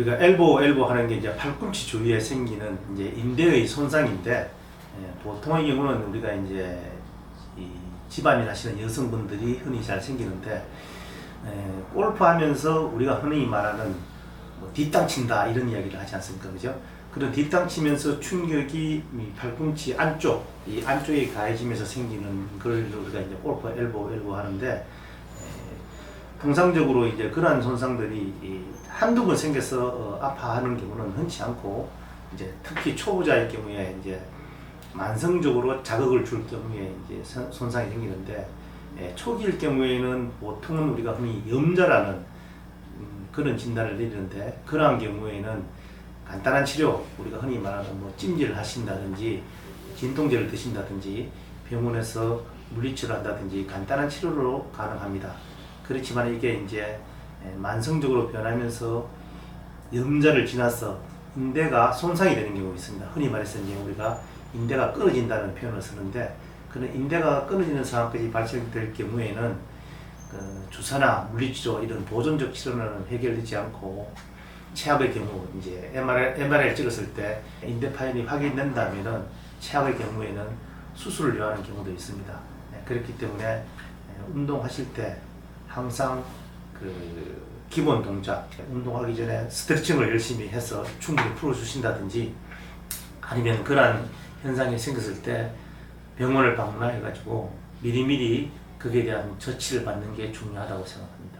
우리가 엘보 엘보 하는 게 이제 팔꿈치 주위에 생기는 이제 인대의 손상인데 예, 보통의 경우는 우리가 이제 이 집안일 하시는 여성분들이 흔히 잘 생기는데 예, 골프하면서 우리가 흔히 말하는 뭐 뒷땅 친다 이런 이야기를 하지 않습니까, 그죠? 그런 뒷땅 치면서 충격이 이 팔꿈치 안쪽 이 안쪽에 가해지면서 생기는 걸 우리가 이제 골프 엘보 엘보 하는데 에, 통상적으로 이제 그러한 손상들이 이 한두 번 생겨서 어, 아파하는 경우는 흔치 않고 이제 특히 초보자의 경우에 이제 만성적으로 자극을 줄 경우에 이제 선- 손상이 생기는데 예, 초기일 경우에는 보통은 우리가 흔히 염자라는 음, 그런 진단을 내리는데 그러한 경우에는 간단한 치료 우리가 흔히 말하는 뭐 찜질을 하신다든지 진통제를 드신다든지 병원에서 물리치료를 한다든지 간단한 치료로 가능합니다. 그렇지만 이게 이제 예, 만성적으로 변하면서 염자를 지나서 인대가 손상이 되는 경우가 있습니다. 흔히 말해서 이제 우리가 인대가 끊어진다는 표현을 쓰는데 그런 인대가 끊어지는 상황까지 발생될 경우에는 그 주사나 물리치료 이런 보존적 치료는 해결되지 않고 최악의 경우 이제 MRI, MRI를 찍었을 때 인대 파열이 확인된다면은 최악의 경우에는 수술을 요하는 경우도 있습니다. 네, 그렇기 때문에 에, 운동하실 때 항상 그 기본 동작 운동하기 전에 스트레칭을 열심히 해서 충분히 풀어주신다든지 아니면 그러한 현상이 생겼을 때 병원을 방문해 가지고 미리미리 그에 대한 처치를 받는 게 중요하다고 생각합니다.